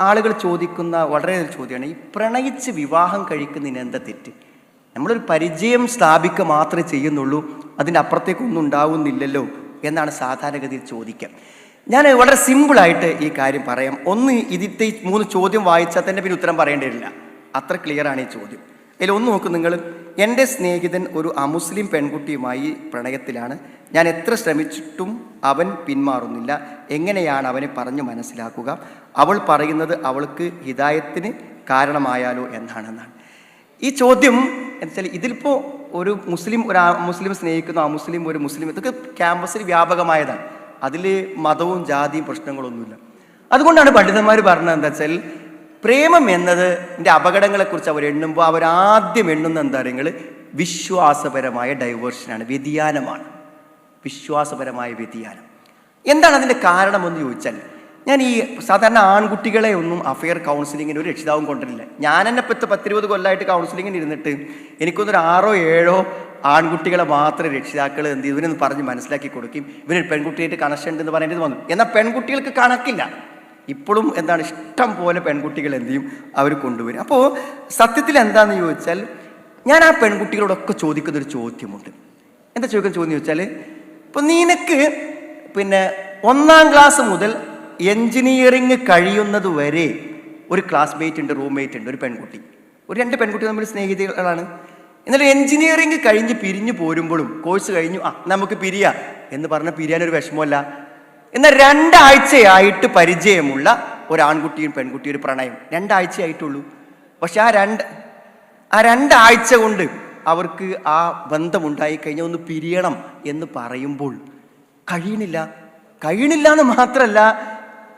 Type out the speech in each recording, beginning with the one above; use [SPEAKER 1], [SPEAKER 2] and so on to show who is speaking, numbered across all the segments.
[SPEAKER 1] ആളുകൾ ചോദിക്കുന്ന വളരെ ചോദ്യമാണ്. ഈ പ്രണയിച്ച് വിവാഹം കഴിക്കുന്നതിന് എന്താ തെറ്റ്? നമ്മളൊരു പരിചയം സ്ഥാപിക്കുക മാത്രമേ ചെയ്യുന്നുള്ളൂ. അതിന്റെ അപ്പുറത്തേക്കൊന്നും ഉണ്ടാവുന്നില്ലല്ലോ എന്നാണ് സാധാരണഗതിയിൽ ചോദിക്കുക. ഞാൻ വളരെ സിമ്പിളായിട്ട് ഈ കാര്യം പറയാം. ഒന്ന് ഇതിത്തെ മൂന്ന് ചോദ്യം വായിച്ചാൽ തന്നെ പിന്നെ ഉത്തരം പറയേണ്ടി വരില്ല അത്ര ക്ലിയറാണ് ഈ ചോദ്യം. ഒന്ന് നോക്ക് നിങ്ങൾ എന്റെ സ്നേഹിതൻ ഒരു അമുസ്ലിം പെൺകുട്ടിയുമായി പ്രണയത്തിലാണ്. ഞാൻ എത്ര ശ്രമിച്ചിട്ടും അവൻ പിന്മാറുന്നില്ല. എങ്ങനെയാണ് അവനെ പറഞ്ഞു മനസ്സിലാക്കുക? അവൾ പറയുന്നത് അവൾക്ക് ഹിതായത്തിന് കാരണമായാലോ എന്നാണെന്നാണ്. ഈ ചോദ്യം എന്നുവെച്ചാൽ ഇതിലിപ്പോൾ ഒരു മുസ്ലിം ഒരു മുസ്ലിം സ്നേഹിക്കുന്ന ആ മുസ്ലിം ഒരു മുസ്ലിം ഇതൊക്കെ ക്യാമ്പസിൽ വ്യാപകമായതാണ്. അതിൽ മതവും ജാതിയും പ്രശ്നങ്ങളൊന്നുമില്ല. അതുകൊണ്ടാണ് പണ്ഡിതന്മാർ പറഞ്ഞത് എന്താ വെച്ചാൽ പ്രേമം എന്നത് അപകടങ്ങളെക്കുറിച്ച് അവർ എണ്ണുമ്പോൾ അവർ ആദ്യം എണ്ണുന്ന എന്താ നിങ്ങൾ? വിശ്വാസപരമായ ഡൈവേർഷനാണ് വ്യതിയാനമാണ്. വിശ്വാസപരമായ വ്യതിയാനം. എന്താണ് അതിന്റെ കാരണമെന്ന് ചോദിച്ചാൽ ഞാൻ ഈ സാധാരണ ആൺകുട്ടികളെ ഒന്നും അഫെയർ കൗൺസിലിങ്ങിന് ഒരു രക്ഷിതാവും കൊണ്ടിട്ടില്ല ഞാൻ എന്നെ പത്ത് പത്തിരുപത് കൊല്ലമായിട്ട് കൗൺസിലിങ്ങിന് ഇരുന്നിട്ട് എനിക്കൊന്നൊരു ആറോ ഏഴോ ആൺകുട്ടികളെ മാത്രം രക്ഷിതാക്കൾ എന്ത് ഇവനൊന്ന് പറഞ്ഞ് മനസ്സിലാക്കി കൊടുക്കും. ഇവനൊരു പെൺകുട്ടിയായിട്ട് കണക്ഷൻ ഉണ്ടെന്ന് പറയേണ്ടത് വന്നു. എന്നാൽ പെൺകുട്ടികൾക്ക് കണക്കില്ല. ഇപ്പോഴും എന്താണ് ഇഷ്ടം പോലെ പെൺകുട്ടികൾ എന്ത് ചെയ്യും? അവർ കൊണ്ടുവരും. അപ്പോൾ സത്യത്തിൽ എന്താണെന്ന് ചോദിച്ചാൽ ഞാൻ ആ പെൺകുട്ടികളോടൊക്കെ ചോദിക്കുന്ന ഒരു ചോദ്യമുണ്ട്. എന്താ ചോദിക്കുന്ന ചോദ്യം ചോദിച്ചാൽ ഇപ്പം നിനക്ക് പിന്നെ ഒന്നാം ക്ലാസ് മുതൽ എൻജിനീയറിങ് കഴിയുന്നത് വരെ ഒരു ക്ലാസ്മേറ്റ് ഉണ്ട് റൂംമേറ്റ് ഉണ്ട് ഒരു പെൺകുട്ടി. ഒരു രണ്ട് പെൺകുട്ടി തമ്മിൽ സ്നേഹിതകളാണ്. എന്നാലും എൻജിനീയറിങ് കഴിഞ്ഞ് പിരിഞ്ഞു പോരുമ്പോഴും കോഴ്സ് കഴിഞ്ഞു ആ നമുക്ക് പിരിയാ എന്ന് പറഞ്ഞാൽ പിരിയാനൊരു വിഷമമല്ല. എന്നാൽ രണ്ടാഴ്ചയായിട്ട് പരിചയമുള്ള ഒരു ആൺകുട്ടിയും പെൺകുട്ടിയും ഒരു പ്രണയം. രണ്ടാഴ്ചയായിട്ടുള്ളൂ. പക്ഷെ ആ രണ്ട് ആ രണ്ടാഴ്ച കൊണ്ട് അവർക്ക് ആ ബന്ധമുണ്ടായി കഴിഞ്ഞാൽ ഒന്ന് പിരിയണം എന്ന് പറയുമ്പോൾ കഴിയണില്ല. കഴിയണില്ല എന്ന് മാത്രമല്ല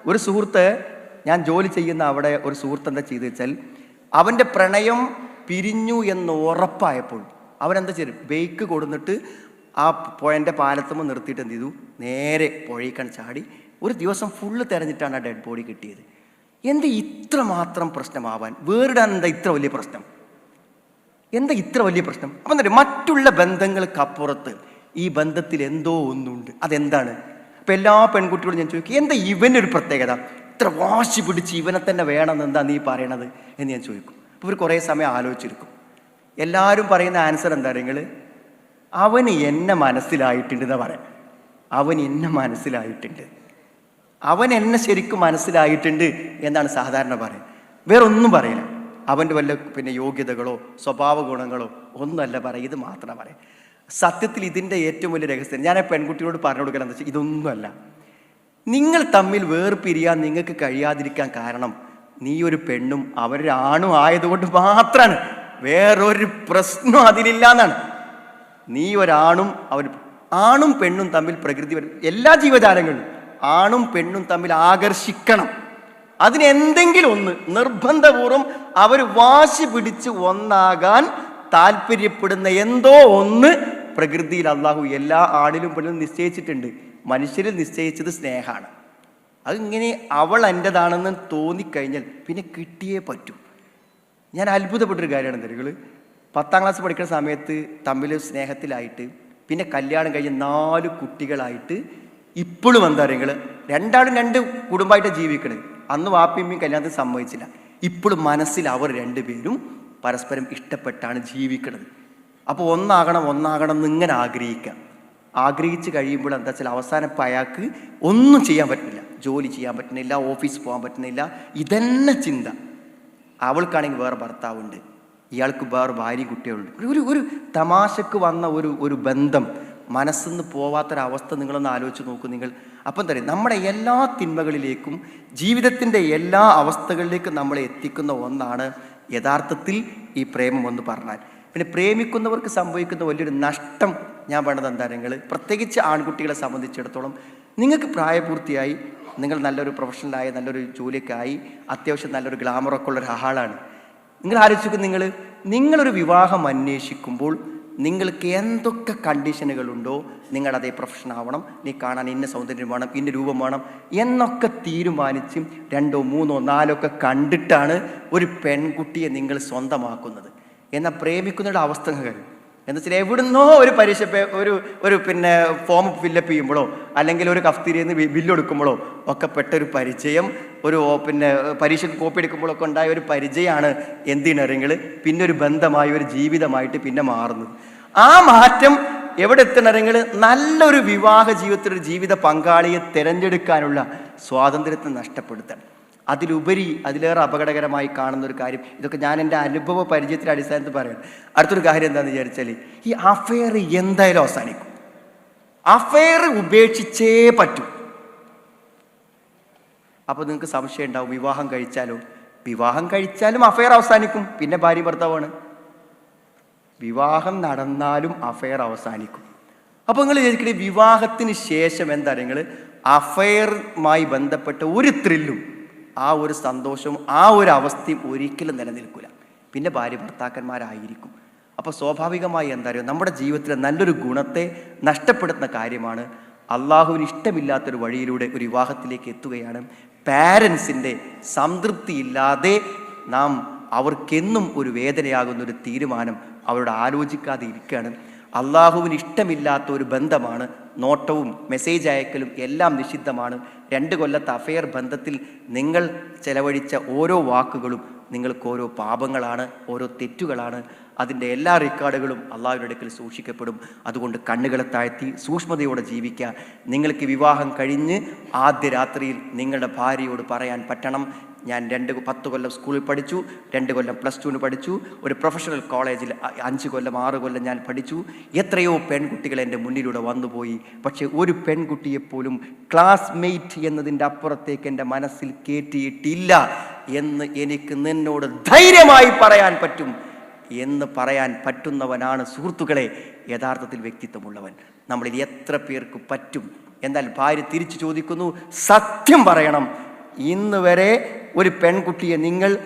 [SPEAKER 1] ഒരു സുഹൃത്ത് ഞാൻ ജോലി ചെയ്യുന്ന അവിടെ ഒരു സുഹൃത്ത് എന്താ ചെയ്തു വെച്ചാൽ അവന്റെ പ്രണയം പിരിഞ്ഞു എന്ന് ഉറപ്പായപ്പോൾ അവനെന്താ ചെയ്യും ബേക്ക് കൊടുന്നിട്ട് ആ പുഴന്റെ പാലത്തുമ്പോൾ നിർത്തിയിട്ട് എന്ത് ചെയ്തു? നേരെ പുഴയിക്കാൻ ചാടി ഒരു ദിവസം ഫുള്ള് തെരഞ്ഞിട്ടാണ് ആ ഡെഡ് ബോഡി കിട്ടിയത്. എന്ത് ഇത്ര മാത്രം പ്രശ്നമാവാൻ? വേറിടാൻ എന്താ ഇത്ര വലിയ പ്രശ്നം? എന്താ ഇത്ര വലിയ പ്രശ്നം? അപ്പം എന്താ മറ്റുള്ള ബന്ധങ്ങൾക്കപ്പുറത്ത് ഈ ബന്ധത്തിൽ എന്തോ ഒന്നുണ്ട്. അതെന്താണ്? അപ്പം എല്ലാ പെൺകുട്ടികളും ഞാൻ ചോദിക്കും എന്താ ഇവനൊരു പ്രത്യേകത? ഇത്ര വാശി പിടിച്ച് ഇവനെ തന്നെ വേണമെന്ന് എന്താ നീ പറയണത് എന്ന് ഞാൻ ചോദിക്കും. അപ്പോൾ ഇവർ കുറേ സമയം ആലോചിച്ചിരിക്കും. എല്ലാവരും പറയുന്ന ആൻസർ എന്താ നിങ്ങൾ അവന് എന്നെ മനസ്സിലായിട്ടുണ്ട് എന്നാ പറയാം അവൻ എന്നെ മനസ്സിലായിട്ടുണ്ട്. അവൻ എന്നെ ശരിക്കും മനസ്സിലായിട്ടുണ്ട് എന്നാണ് സാധാരണ പറയുന്നത് വേറെ ഒന്നും പറയില്ല. അവന്റെ വല്ല പിന്നെ യോഗ്യതകളോ സ്വഭാവ ഗുണങ്ങളോ ഒന്നുമല്ല പറയുക ഇത് മാത്രമാണ് പറയുക സത്യത്തിൽ ഇതിന്റെ ഏറ്റവും വലിയ രഹസ്യം ഞാൻ ആ പെൺകുട്ടിയോട് പറഞ്ഞു കൊടുക്കണം എന്താ വെച്ചാൽ ഇതൊന്നുമല്ല. നിങ്ങൾ തമ്മിൽ വേർപിരിയാൻ നിങ്ങൾക്ക് കഴിയാതിരിക്കാൻ കാരണം നീ ഒരു പെണ്ണും അവരൊരാണും ആയതുകൊണ്ട് മാത്രമാണ്. വേറൊരു പ്രശ്നം അതിലില്ല എന്നാണ് നീ ഒരാണും അവൻ ആണും പെണ്ണും തമ്മിൽ പ്രകൃതി എല്ലാ ജീവജാലങ്ങളും ആണും പെണ്ണും തമ്മിൽ ആകർഷിക്കണം. അതിനെന്തെങ്കിലും ഒന്ന് നിർബന്ധപൂർവം അവർ വാശി പിടിച്ച് ഒന്നാകാൻ താല്പര്യപ്പെടുന്ന എന്തോ ഒന്ന് പ്രകൃതിയിൽ അള്ളാഹു എല്ലാ ആണിലും പെണ്ണിലും നിശ്ചയിച്ചിട്ടുണ്ട്. മനുഷ്യരിൽ നിശ്ചയിച്ചത് സ്നേഹമാണ്. അതിങ്ങനെ അവൾ എന്റെതാണെന്ന് തോന്നിക്കഴിഞ്ഞാൽ പിന്നെ കിട്ടിയേ പറ്റൂ. ഞാൻ അത്ഭുതപ്പെട്ടൊരു കാര്യമാണ് നിങ്ങൾ പത്താം ക്ലാസ് പഠിക്കുന്ന സമയത്ത് തമ്മിൽ സ്നേഹത്തിലായിട്ട് പിന്നെ കല്യാണം കഴിഞ്ഞ് നാല് കുട്ടികളായിട്ട് ഇപ്പോഴും എന്താ പറയുക രണ്ടാളും രണ്ട് കുടുംബമായിട്ട് ജീവിക്കണത്. അന്ന് വാപ്പിയമ്മയും കല്യാണത്തിന് സമ്മതിച്ചില്ല. ഇപ്പോഴും മനസ്സിൽ അവർ രണ്ടുപേരും പരസ്പരം ഇഷ്ടപ്പെട്ടാണ് ജീവിക്കുന്നത് അപ്പോൾ ഒന്നാകണം ഒന്നാകണം എന്ന് ഇങ്ങനെ ആഗ്രഹിക്കാം. ആഗ്രഹിച്ച് കഴിയുമ്പോൾ എന്താ വെച്ചാൽ അവസാനം ഇപ്പം അയാൾക്ക് ഒന്നും ചെയ്യാൻ പറ്റുന്നില്ല. ജോലി ചെയ്യാൻ പറ്റുന്നില്ല ഓഫീസ് പോകാൻ പറ്റുന്നില്ല. ഇതന്നെ ചിന്ത. അവൾക്കാണെങ്കിൽ വേറെ ഭർത്താവുണ്ട്. ഇയാൾക്ക് വേറെ ഭാര്യ കുട്ടികളുണ്ട്. ഒരു- ഒരു തമാശക്ക് വന്ന ഒരു ഒരു ബന്ധം മനസ്സിന്ന് പോവാത്തൊരവസ്ഥ നിങ്ങളൊന്ന് ആലോചിച്ച് നോക്കൂ നിങ്ങൾ. അപ്പം തന്നെ നമ്മുടെ എല്ലാ തിന്മകളിലേക്കും ജീവിതത്തിന്റെ എല്ലാ അവസ്ഥകളിലേക്കും നമ്മളെ എത്തിക്കുന്ന ഒന്നാണ് യഥാർത്ഥത്തിൽ ഈ പ്രേമം എന്ന് പറഞ്ഞാൽ. പിന്നെ പ്രേമിക്കുന്നവർക്ക് സംഭവിക്കുന്ന വലിയൊരു നഷ്ടം ഞാൻ വേണ്ടത് എന്താ നിങ്ങൾ? പ്രത്യേകിച്ച് ആൺകുട്ടികളെ സംബന്ധിച്ചിടത്തോളം നിങ്ങൾക്ക് പ്രായപൂർത്തിയായി നിങ്ങൾ നല്ലൊരു പ്രൊഫഷണലായി നല്ലൊരു ജോലിയൊക്കെ ആയി അത്യാവശ്യം നല്ലൊരു ഗ്ലാമറൊക്കെ ഉള്ള ഒരു ആളാണ് നിങ്ങൾ ആലോചിക്കും നിങ്ങൾ നിങ്ങളൊരു വിവാഹം അന്വേഷിക്കുമ്പോൾ നിങ്ങൾക്ക് എന്തൊക്കെ കണ്ടീഷനുകളുണ്ടോ നിങ്ങൾ പ്രൊഫഷൻ ആവണം. നീ കാണാൻ ഇന്ന സൗന്ദര്യം വേണം ഇന്ന രൂപം വേണം എന്നൊക്കെ തീരുമാനിച്ച് രണ്ടോ മൂന്നോ നാലോ ഒക്കെ കണ്ടിട്ടാണ് ഒരു പെൺകുട്ടിയെ നിങ്ങൾ സ്വന്തമാക്കുന്നത്. എന്നാൽ പ്രേമിക്കുന്നവരുടെ അവസ്ഥ കാര്യം എന്ന് വെച്ചാൽ എവിടുന്നോ ഒരു പരീക്ഷ ഒരു ഒരു പിന്നെ ഫോം ഫില്ലപ്പ് ചെയ്യുമ്പോഴോ അല്ലെങ്കിൽ ഒരു കഫ്തീരിയിൽ നിന്ന് ബില്ലെടുക്കുമ്പോഴോ ഒക്കെ പെട്ടൊരു പരിചയം ഒരു പിന്നെ പരീക്ഷയ്ക്ക് കോപ്പി എടുക്കുമ്പോഴൊക്കെ ഉണ്ടായ ഒരു പരിചയമാണ് എന്തിനറിയങ്ങൾ പിന്നെ ഒരു ബന്ധമായി ഒരു ജീവിതമായിട്ട് പിന്നെ മാറുന്നത്. ആ മാറ്റം എവിടെ എത്തണറിയങ്ങൾ നല്ലൊരു വിവാഹ ജീവിതത്തിൽ ഒരു ജീവിത പങ്കാളിയെ തിരഞ്ഞെടുക്കാനുള്ള സ്വാതന്ത്ര്യത്തെ നഷ്ടപ്പെടുത്തണം അതിലുപരി അതിലേറെ അപകടകരമായി കാണുന്ന ഒരു കാര്യം. ഇതൊക്കെ ഞാൻ എന്റെ അനുഭവ പരിചയത്തിന്റെ അടിസ്ഥാനത്തിൽ പറയാം. അടുത്തൊരു കാര്യം എന്താണെന്ന് വിചാരിച്ചാൽ ഈ അഫെയർ എന്തായാലും അവസാനിക്കും. അഫെയർ ഉപേക്ഷിച്ചേ പറ്റൂ. അപ്പോൾ നിങ്ങൾക്ക് സംശയം ഉണ്ടാവും വിവാഹം കഴിച്ചാലോ? വിവാഹം കഴിച്ചാലും അഫെയർ അവസാനിക്കും. പിന്നെ ഭാര്യ ഭർത്താവാണ്. വിവാഹം നടന്നാലും അഫെയർ അവസാനിക്കും. അപ്പോൾ നിങ്ങൾ വിചാരിക്കണേ വിവാഹത്തിന് ശേഷം എന്താ നിങ്ങൾ അഫെയറുമായി ബന്ധപ്പെട്ട ഒരു ത്രില്ലും ആ ഒരു സന്തോഷവും ആ ഒരു അവസ്ഥയും ഒരിക്കലും നിലനിൽക്കില്ല പിന്നെ ഭാര്യ ഭർത്താക്കന്മാരായിരിക്കും. അപ്പോൾ സ്വാഭാവികമായി എന്താ പറയുക നമ്മുടെ ജീവിതത്തിലെ നല്ലൊരു ഗുണത്തെ നഷ്ടപ്പെടുത്തുന്ന കാര്യമാണ് അള്ളാഹുവിന് ഇഷ്ടമില്ലാത്തൊരു വഴിയിലൂടെ ഒരു വിവാഹത്തിലേക്ക് എത്തുകയാണ്. പാരൻസിന്റെ സംതൃപ്തിയില്ലാതെ നാം അവർക്കെന്നും ഒരു വേദനയാകുന്ന ഒരു തീരുമാനം അവരോട് ആലോചിക്കാതെ ഇരിക്കുകയാണ്. അള്ളാഹുവിന് ഇഷ്ടമില്ലാത്ത ഒരു ബന്ധമാണ് നോട്ടവും മെസ്സേജ് അയക്കലും എല്ലാം നിഷിദ്ധമാണ്. രണ്ട് കൊല്ലത്തെ അഫെയർ ബന്ധത്തിൽ നിങ്ങൾ ചെലവഴിച്ച ഓരോ വാക്കുകളും നിങ്ങൾക്ക് ഓരോ പാപങ്ങളാണ് ഓരോ തെറ്റുകളാണ്. അതിന്റെ എല്ലാ റെക്കോർഡുകളും അള്ളാഹുവിന്റെ അടുക്കൽ സൂക്ഷിക്കപ്പെടും. അതുകൊണ്ട് കണ്ണുകളെ താഴ്ത്തി സൂക്ഷ്മതയോടെ ജീവിക്കുക. നിങ്ങൾക്ക് വിവാഹം കഴിഞ്ഞ് ആദ്യ രാത്രിയിൽ നിങ്ങളുടെ ഭാര്യയോട് പറയാൻ പറ്റണം. ഞാൻ രണ്ട് പത്ത് കൊല്ലം സ്കൂളിൽ പഠിച്ചു രണ്ട് കൊല്ലം പ്ലസ് ടുവിന് പഠിച്ചു ഒരു പ്രൊഫഷണൽ കോളേജിൽ അഞ്ച് കൊല്ലം ആറ് കൊല്ലം ഞാൻ പഠിച്ചു. എത്രയോ പെൺകുട്ടികൾ എന്റെ മുന്നിലൂടെ വന്നുപോയി പക്ഷേ ഒരു പെൺകുട്ടിയെപ്പോലും ക്ലാസ്മേറ്റ് എന്നതിന്റെ അപ്പുറത്തേക്ക് എന്റെ മനസ്സിൽ കയറ്റിയിട്ടില്ല എന്ന് എനിക്ക് നിന്നോട് ധൈര്യമായി പറയാൻ പറ്റും എന്ന് പറയാൻ പറ്റുന്നവനാണ് സുഹൃത്തുക്കളെ യഥാർത്ഥത്തിൽ വ്യക്തിത്വമുള്ളവൻ. നമ്മളിൽ എത്ര പേർക്ക് പറ്റും? എന്നാൽ ഭാര്യ തിരിച്ചു ചോദിക്കുന്നു സത്യം പറയണം. ഇന്ന് വരെ ഒരു പെൺകുട്ടിയെ നിങ്ങൾ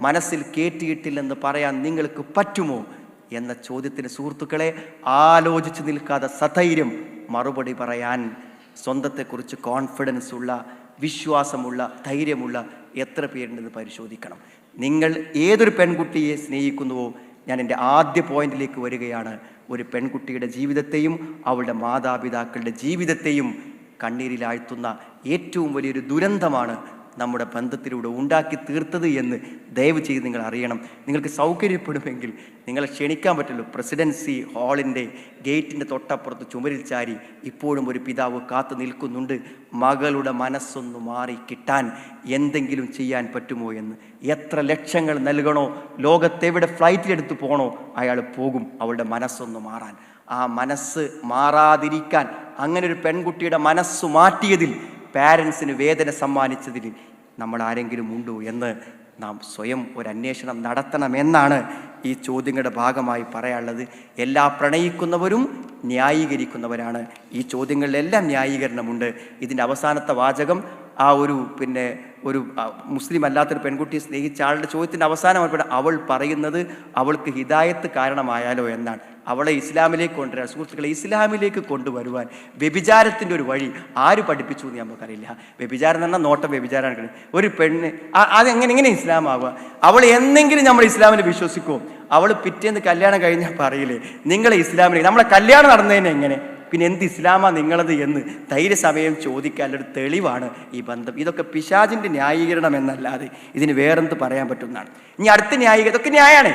[SPEAKER 1] മനസ്സിൽ കയറ്റിയിട്ടില്ലെന്ന് പറയാൻ നിങ്ങൾക്ക് പറ്റുമോ? എന്ന ചോദ്യത്തിന് സുഹൃത്തുക്കളെ ആലോചിച്ച് നിൽക്കാതെ സധൈര്യം മറുപടി പറയാൻ സ്വന്തത്തെക്കുറിച്ച് കോൺഫിഡൻസ് ഉള്ള വിശ്വാസമുള്ള ധൈര്യമുള്ള എത്ര പേരുണ്ടെന്ന് പരിശോധിക്കണം. നിങ്ങൾ ഏതൊരു പെൺകുട്ടിയെ സ്നേഹിക്കുന്നുവോ? ഞാൻ എന്റെ ആദ്യ പോയിന്റിലേക്ക് വരികയാണ്. ഒരു പെൺകുട്ടിയുടെ ജീവിതത്തെയും അവളുടെ മാതാപിതാക്കളുടെ ജീവിതത്തെയും കണ്ണീരിലാഴ്ത്തുന്ന ഏറ്റവും വലിയൊരു ദുരന്തമാണ് നമ്മുടെ ബന്ധത്തിലൂടെ ഉണ്ടാക്കി തീർത്തത് എന്ന് ദയവ് ചെയ്ത് നിങ്ങൾ അറിയണം. നിങ്ങൾക്ക് സൗകര്യപ്പെടുമെങ്കിൽ നിങ്ങളെ ക്ഷണിക്കാൻ പറ്റുള്ളൂ പ്രസിഡൻസി ഹാളിന്റെ ഗേറ്റിന്റെ തൊട്ടപ്പുറത്ത് ചുമരിൽ ചാരി ഇപ്പോഴും ഒരു പിതാവ് കാത്തു നിൽക്കുന്നുണ്ട്. മകളുടെ മനസ്സൊന്ന് മാറി കിട്ടാൻ എന്തെങ്കിലും ചെയ്യാൻ പറ്റുമോ എന്ന്. എത്ര ലക്ഷങ്ങൾ നൽകണോ? ലോകത്തെവിടെ ഫ്ലൈറ്റിലെടുത്ത് പോകണോ? അയാൾ പോകും അവളുടെ മനസ്സൊന്ന് മാറാൻ. ആ മനസ്സ് മാറാതിരിക്കാൻ അങ്ങനെ ഒരു പെൺകുട്ടിയുടെ മനസ്സ് മാറ്റിയതിൽ പാരൻസിന് വേദന സമ്മാനിച്ചതിൽ നമ്മൾ ആരെങ്കിലും ഉണ്ടോ എന്ന് നാം സ്വയം ഒരു അന്വേഷണം നടത്തണമെന്നാണ് ഈ ചോദ്യങ്ങളുടെ ഭാഗമായി പറയാനുള്ളത്. എല്ലാ പ്രണയിക്കുന്നവരും ന്യായീകരിക്കുന്നവരാണ്. ഈ ചോദ്യങ്ങളിലെല്ലാം ന്യായീകരണമുണ്ട്. ഇതിന്റെ അവസാനത്തെ വാചകം ആ ഒരു പിന്നെ ഒരു മുസ്ലിം അല്ലാത്തൊരു പെൺകുട്ടിയെ സ്നേഹിച്ച ആളുടെ ചോദ്യത്തിന്റെ അവസാനം അവൾ- അവൾ പറയുന്നത് അവൾക്ക് ഹിദായത്ത് കാരണമായാലോ എന്നാണ്. അവളെ ഇസ്ലാമിലേക്ക് കൊണ്ടുവരാൻ സുഹൃത്തുക്കളെ ഇസ്ലാമിലേക്ക് കൊണ്ടുവരുവാൻ വ്യഭിചാരത്തിന്റെ ഒരു വഴി ആര് പഠിപ്പിച്ചു എന്ന് നമുക്കറിയില്ല. വ്യഭിചാരം എന്നാൽ നോട്ടം വ്യഭിചാരമാണ് ഒരു പെണ്ണ് അത് എങ്ങനെ എങ്ങനെ ഇസ്ലാമാവുക? അവൾ എന്നെങ്കിലും നമ്മൾ ഇസ്ലാമിൽ വിശ്വസിക്കുമോ അവൾ പിറ്റേന്ന് കല്യാണം കഴിഞ്ഞാൽ പറയില്ലേ നിങ്ങളെ ഇസ്ലാമിലേക്ക് നമ്മളെ കല്യാണം നടന്നതിന് എങ്ങനെ? പിന്നെ എന്ത് ഇസ്ലാമാ നിങ്ങളത് എന്ന് ധൈര്യസമയം ചോദിക്കാനുള്ളൊരു തെളിവാണ് ഈ ബന്ധം. ഇതൊക്കെ പിശാജിന്റെ ന്യായീകരണം എന്നല്ലാതെ ഇതിന് വേറെന്ത് പറയാൻ പറ്റുന്നതാണ്. ഇനി അടുത്ത ന്യായീകരണം ഇതൊക്കെ ന്യായമാണ്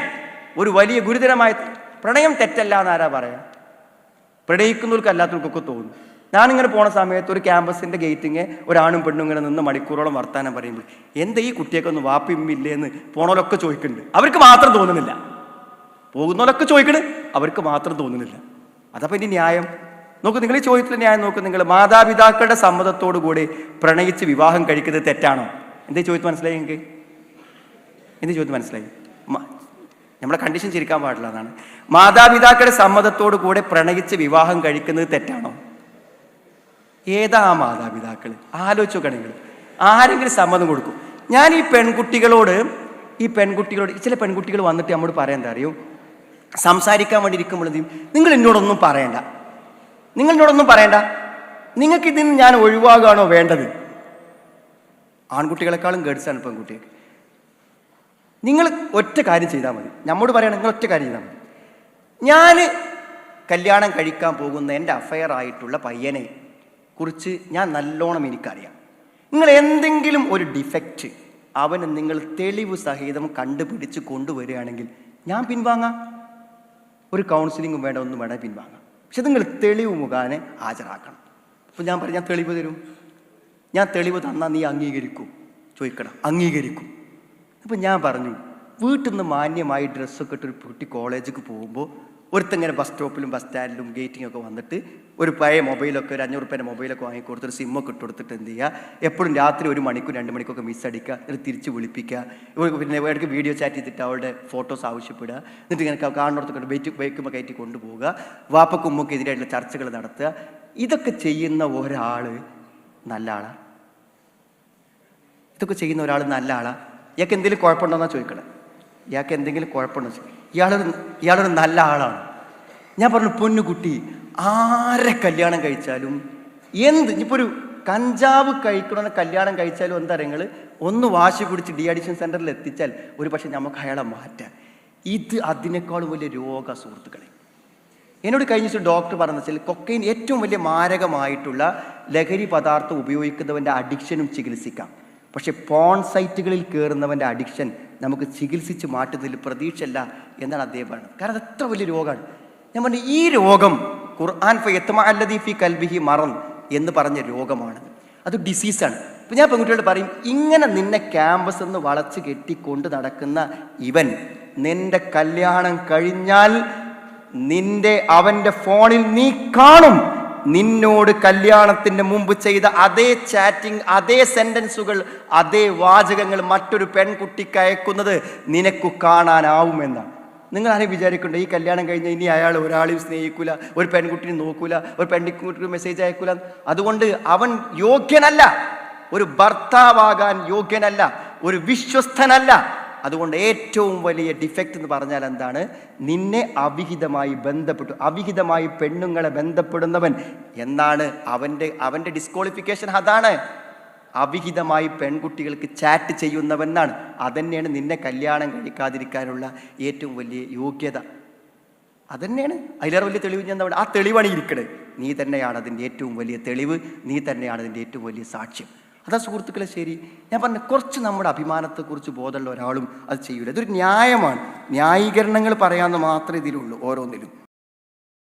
[SPEAKER 1] ഒരു വലിയ ഗുരുതരമായ പ്രണയം തെറ്റല്ല എന്നാരാ പറയാ? പ്രണയിക്കുന്നവർക്ക് അല്ലാത്തവർക്കൊക്കെ തോന്നും. ഞാനിങ്ങനെ പോണ സമയത്ത് ഒരു ക്യാമ്പസിന്റെ ഗേറ്റിങ് ഒരാണും പെണ്ണും ഇങ്ങനെ നിന്ന് മണിക്കൂറോളം വർത്താനം പറയുമ്പോൾ എന്താ ഈ കുട്ടിയൊക്കെ ഒന്ന് വാപ്പിമ്മില്ലേ എന്ന് പോണോലൊക്കെ ചോദിക്കുന്നുണ്ട്. അവർക്ക് മാത്രം തോന്നുന്നില്ല. പോകുന്നവരൊക്കെ ചോദിക്കണ് അവർക്ക് മാത്രം തോന്നുന്നില്ല. അതപ്പം ഇനി ന്യായം? നോക്കൂ നിങ്ങൾ ഈ ചോദ്യത്തിൽ ന്യായം നോക്കൂ. നിങ്ങൾ മാതാപിതാക്കളുടെ സമ്മതത്തോടു കൂടി പ്രണയിച്ച് വിവാഹം കഴിക്കുന്നത് തെറ്റാണോ? എന്തേ ചോദ്യം മനസ്സിലായി നിങ്ങൾക്ക്? എന്ത് ചോദ്യം മനസ്സിലായി? നമ്മളെ കണ്ടീഷൻ ചിരിക്കാൻ പാടില്ല എന്നാണ് മാതാപിതാക്കളുടെ സമ്മതത്തോടു കൂടെ പ്രണയിച്ച് വിവാഹം കഴിക്കുന്നത് തെറ്റാണോ? ഏതാ മാതാപിതാക്കൾ ആലോചിച്ചു കണികൾ ആരെങ്കിലും സമ്മതം കൊടുക്കും. ഞാൻ ഈ പെൺകുട്ടികളോട് ഈ പെൺകുട്ടികളോട് ചില പെൺകുട്ടികൾ വന്നിട്ട് നമ്മോട് പറയാൻ എന്താ അറിയോ? സംസാരിക്കാൻ വേണ്ടി ഇരിക്കുമ്പോഴത്തേക്കും നിങ്ങൾ എന്നോടൊന്നും പറയണ്ട. നിങ്ങൾ എന്നോടൊന്നും പറയണ്ട. നിങ്ങൾക്ക് ഇതിൽ നിന്ന് ഞാൻ ഒഴിവാകുകയാണോ വേണ്ടത്? ആൺകുട്ടികളെക്കാളും ഗേഡ്സാണ് പെൺകുട്ടികൾ നിങ്ങൾ ഒറ്റ കാര്യം ചെയ്താൽ മതി. നമ്മോട് പറയണം നിങ്ങൾ ഒറ്റ കാര്യം ചെയ്താൽ മതി. ഞാൻ കല്യാണം കഴിക്കാൻ പോകുന്ന എന്റെ അഫയർ ആയിട്ടുള്ള പയ്യനെ കുറിച്ച് ഞാൻ നല്ലോണം എനിക്കറിയാം. നിങ്ങൾ എന്തെങ്കിലും ഒരു ഡിഫക്റ്റ് അവന് നിങ്ങൾ തെളിവ് സഹിതം കണ്ടുപിടിച്ച് കൊണ്ടുവരികയാണെങ്കിൽ ഞാൻ പിൻവാങ്ങാം. ഒരു കൗൺസിലിങ്ങും വേണ്ട ഒന്നും വേണ്ട പിൻവാങ്ങാം. പക്ഷെ നിങ്ങൾ തെളിവ് മുഖാനെ ഹാജരാക്കണം. അപ്പോൾ ഞാൻ പറഞ്ഞു ഞാൻ തെളിവ് തരും. ഞാൻ തെളിവ് തന്നാൽ നീ അംഗീകരിക്കും. ചോദിക്കണം. അംഗീകരിക്കും. അപ്പം ഞാൻ പറഞ്ഞു വീട്ടിൽ നിന്ന് മാന്യമായി ഡ്രസ്സൊക്കെ ഇട്ടൊരു കുട്ടി കോളേജിലേക്ക് പോകുമ്പോൾ ഒരുത്തങ്ങനെ ബസ് സ്റ്റോപ്പിലും ബസ് സ്റ്റാൻഡിലും ഗേറ്റിംഗ് ഒക്കെ വന്നിട്ട് ഒരു പഴയ മൊബൈലൊക്കെ ഒരു അഞ്ഞൂറ് രൂപേന്റെ മൊബൈലൊക്കെ വാങ്ങിക്കൊടുത്ത് കൊടുത്തൊരു സിമ്മൊക്കെ ഇട്ട് കൊടുത്തിട്ട് എന്ത് ചെയ്യുക? എപ്പോഴും രാത്രി ഒരു മണിക്കൂർ രണ്ട് മണിക്കൊക്കെ മിസ് അടിക്കുക എന്നിട്ട് തിരിച്ച് വിളിപ്പിക്കുക. പിന്നെ ഇടയ്ക്ക് വീഡിയോ ചാറ്റ് ചെയ്തിട്ട് അവളുടെ ഫോട്ടോസ് ആവശ്യപ്പെടുക. എന്നിട്ട് ഇങ്ങനെ കാണുന്നിടത്തൊക്കെ വെയിറ്റ് ബൈക്കുമ്പോൾ കയറ്റി കൊണ്ടുപോവുക. വാപ്പക്കുമ്മൊക്കെ എതിരായിട്ടുള്ള ചർച്ചകൾ നടത്തുക. ഇതൊക്കെ ചെയ്യുന്ന ഒരാൾ നല്ല ആളാണ് ഇതൊക്കെ ചെയ്യുന്ന ഒരാൾ നല്ല ആളാ. ഇയാൾക്ക് എന്തെങ്കിലും കുഴപ്പമുണ്ടോ എന്നാണ് ചോദിക്കണം. ഇയാൾക്ക് എന്തെങ്കിലും കുഴപ്പമുണ്ടോ ചോദിക്കും ഇയാളൊരു ഇയാളൊരു നല്ല ആളാണ്. ഞാൻ പറഞ്ഞു പൊന്നുകുട്ടി ആരെ കല്യാണം കഴിച്ചാലും എന്ത്? ഇനിയിപ്പോൾ ഒരു കഞ്ചാവ് കഴിക്കണമെന്ന് കല്യാണം കഴിച്ചാലും എന്താ നിങ്ങൾ ഒന്ന് വാശി പിടിച്ച് ഡി അഡിഷൻ സെന്ററിൽ എത്തിച്ചാൽ ഒരു പക്ഷേ നമുക്ക് അയാളെ മാറ്റാം ഇത് അതിനേക്കാളും വലിയ രോഗ സുഹൃത്തുക്കളെ. എന്നോട് കഴിഞ്ഞ ഡോക്ടർ പറഞ്ഞു വെച്ചാൽ കൊക്കൈൻ ഏറ്റവും വലിയ മാരകമായിട്ടുള്ള ലഹരി പദാർത്ഥം ഉപയോഗിക്കുന്നവന്റെ അഡിക്ഷനും ചികിത്സിക്കാം. പക്ഷേ പോൺ സൈറ്റുകളിൽ കയറുന്നവന്റെ അഡിക്ഷൻ നമുക്ക് ചികിത്സിച്ച് മാറ്റുന്നതിൽ പ്രതീക്ഷയല്ല എന്നാണ് അദ്ദേഹം പറയുന്നത്. കാരണം എത്ര വലിയ രോഗമാണ്. ഞാൻ പറഞ്ഞു ഈ രോഗം ഖുർആൻ ഫയത്തമ അല്ലദീ ഫി കൽബിഹി മറൻ എന്ന് പറഞ്ഞ രോഗമാണ് അത് ഡിസീസാണ് ഇപ്പം ഞാൻ പെൺകുട്ടിയോട് പറയും ഇങ്ങനെ നിന്നെ ക്യാമ്പസ് എന്ന് വളച്ച് കെട്ടിക്കൊണ്ട് നടക്കുന്ന ഇവൻ നിന്റെ കല്യാണം കഴിഞ്ഞാൽ നിന്റെ അവന്റെ ഫോണിൽ നീ കാണും. നിന്നോട് കല്യാണത്തിന് മുമ്പ് ചെയ്ത അതേ ചാറ്റിംഗ് അതേ സെന്റൻസുകൾ അതേ വാചകങ്ങൾ മറ്റൊരു പെൺകുട്ടിക്ക് അയക്കുന്നത് നിനക്ക് കാണാനാവുമെന്നാണ്. നിങ്ങൾ ആരെയും വിചാരിക്കണ്ട ഈ കല്യാണം കഴിഞ്ഞ് ഇനി അയാൾ ഒരാളെയും സ്നേഹിക്കൂല ഒരു പെൺകുട്ടിനെ നോക്കൂല ഒരു പെൺകുട്ടിക്ക് മെസ്സേജ് അയക്കൂല? അതുകൊണ്ട് അവൻ യോഗ്യനല്ല ഒരു ഭർത്താവാകാൻ യോഗ്യനല്ല ഒരു വിശ്വസ്തനല്ല. അതുകൊണ്ട് ഏറ്റവും വലിയ ഡിഫക്റ്റ് എന്ന് പറഞ്ഞാൽ എന്താണ്? നിന്നെ അവിഹിതമായി ബന്ധപ്പെട്ടു അവിഹിതമായി പെണ്ണുങ്ങളെ ബന്ധപ്പെടുന്നവൻ എന്നാണ് അവന്റെ അവന്റെ ഡിസ്ക്വാളിഫിക്കേഷൻ അതാണ്. അവിഹിതമായി പെൺകുട്ടികൾക്ക് ചാറ്റ് ചെയ്യുന്നവനാണ് അതന്നെയാണ് നിന്നെ കല്യാണം കഴിക്കാതിരിക്കാനുള്ള ഏറ്റവും വലിയ യോഗ്യത. അതന്നെയാണ്. അതിലേറെ വലിയ തെളിവ് ഞാൻ ആ തെളിവാണ് ഇരിക്കണേ നീ തന്നെയാണ് അതിന്റെ ഏറ്റവും വലിയ തെളിവ്. നീ തന്നെയാണ് അതിന്റെ ഏറ്റവും വലിയ സാക്ഷ്യം. അതാ സുഹൃത്തുക്കളെ ശരി. ഞാൻ പറഞ്ഞ കുറച്ച് നമ്മുടെ അഭിമാനത്തെക്കുറിച്ച് ബോധമുള്ള ഒരാളും അത് ചെയ്യൂല. ഇതൊരു ന്യായമാണ്. ന്യായീകരണങ്ങൾ പറയാമെന്ന് മാത്രമേ ഇതിലുള്ളൂ ഓരോന്നിലും.